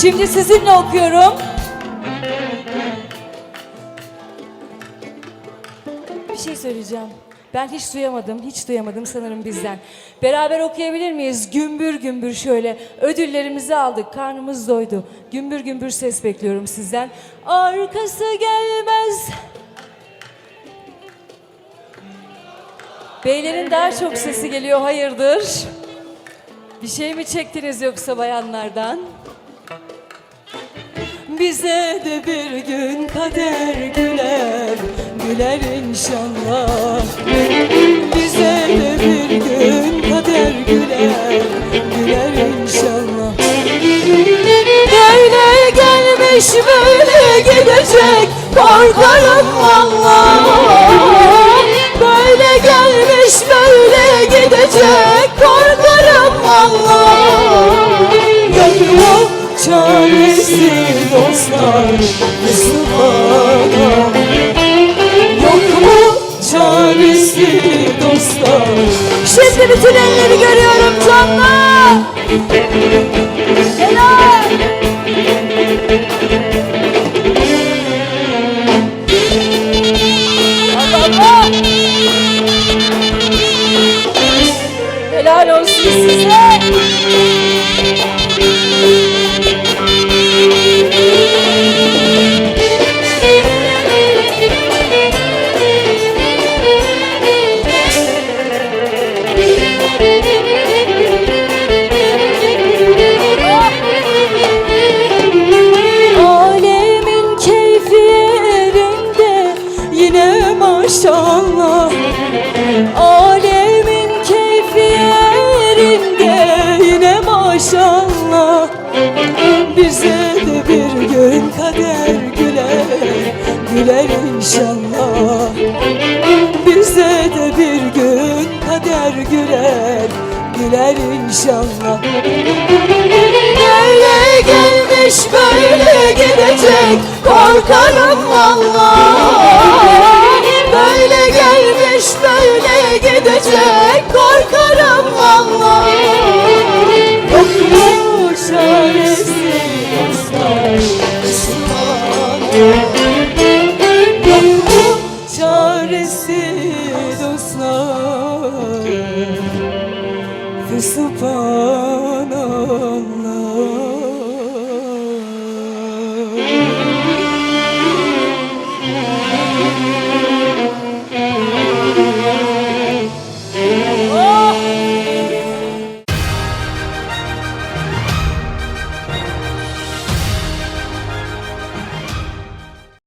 Şimdi sizinle okuyorum Bir şey söyleyeceğim. Ben hiç duyamadım, hiç duyamadım sanırım bizden. Beraber okuyabilir miyiz? Gümbür gümbür şöyle. Ödüllerimizi aldık, karnımız doydu. Gümbür gümbür ses bekliyorum sizden. Arkası gelmez. Beylerin daha çok sesi geliyor, hayırdır? Bir şey mi çektiniz yoksa bayanlardan? Bize de bir gün kader güler, güler inşallah. Bize de bir gün kader güler, güler inşallah. Böyle gelmiş böyle gidecek, korkarım Allah. Böyle gelmiş böyle gidecek, korkarım çaresi dostlar Müslümana Yok mu çaresi dostlar? Şimdi bütün elleri görüyorum canlar Helal. Allah Helal olsun size yine maşallah. Alemin keyfi yerinde yine maşallah. Bize de bir gün kader güler güler inşallah. Bize de bir gün kader güler güler inşallah. Böyle gelmiş böyle gidecek korkarım Allah edecek korkarım valla Yokmuş çaresi dostlar. Yok Yokmuş çaresi dostlar Fısıpan Allah